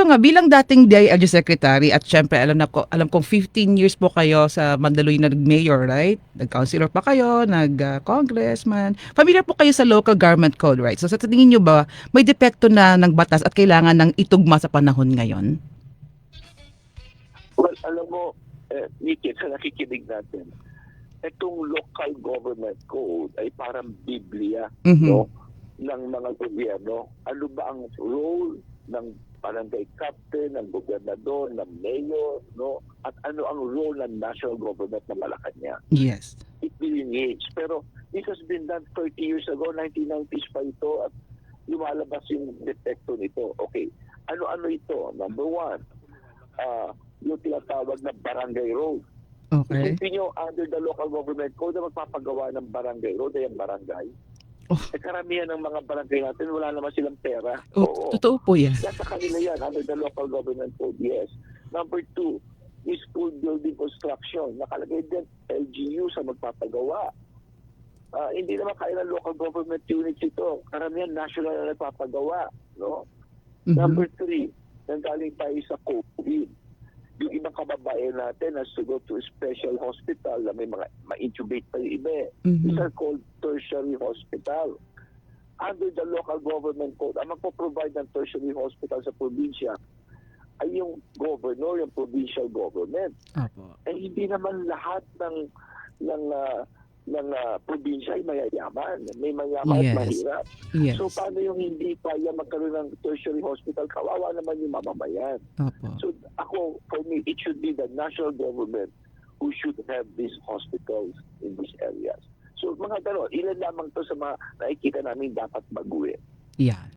ito nga, bilang dating DILG Secretary at syempre alam, na ko, alam kong 15 years po kayo sa Mandaluyong na nag-mayor, right? Nag-councilor pa kayo, nag-congressman. Familiar po kayo sa local government code, right? So sa tingin nyo ba, may depekto na ng batas at kailangan ng itugma sa panahon ngayon? Well, alam mo, eh, Nikki, sa nakikinig natin, itong local government code ay parang Biblia Mhm. no, ng mga gobyerno. Ano ba ang role ng barangay captain, ng gobernador, ng mayor, no? At ano ang role ng national government ng Malacanang? Yes. It delineates. Pero this has been done 30 years ago, 1990s pa ito, at lumalabas yung depekto nito. Okay, ano-ano ito? Number one, ah yung tinatawag na barangay road. Okay. Isipin nyo, under the local government code na magpapagawa ng barangay road ay ang barangay. Oh. Eh, karamihan ng mga barangay natin, wala naman silang pera. O, totoo po yan. Nasa kanila yan, under the local government code, yes. Number two, is school building construction. Nakalagay din LGU sa magpapagawa. Ah, hindi naman kaya ng local government units ito. Karamihan national na nagpapagawa. No? Mhm. Number three, nanggaling tayo sa COVID. Kababayan natin has to go to a special hospital na may mga ma-intubate pa yung iba. eh. Mhm. These are called tertiary hospital. Under the local government code, ang magpo-provide ng tertiary hospital sa probinsya ay yung governor, yung provincial government. Opo. Eh hindi naman lahat ng ng ah, ng ah, probinsya ay mayayaman. May mayaman Yes. at mahirap. Yes. So paano yung hindi kaya magkaroon ng tertiary hospital? Kawawa naman yung mamamayan. Opo. So ako, for me, it should be the national government who should have these hospitals in these areas. So mga gano'n, ilan lamang to sa mga nakikita namin dapat baguhin. Yan.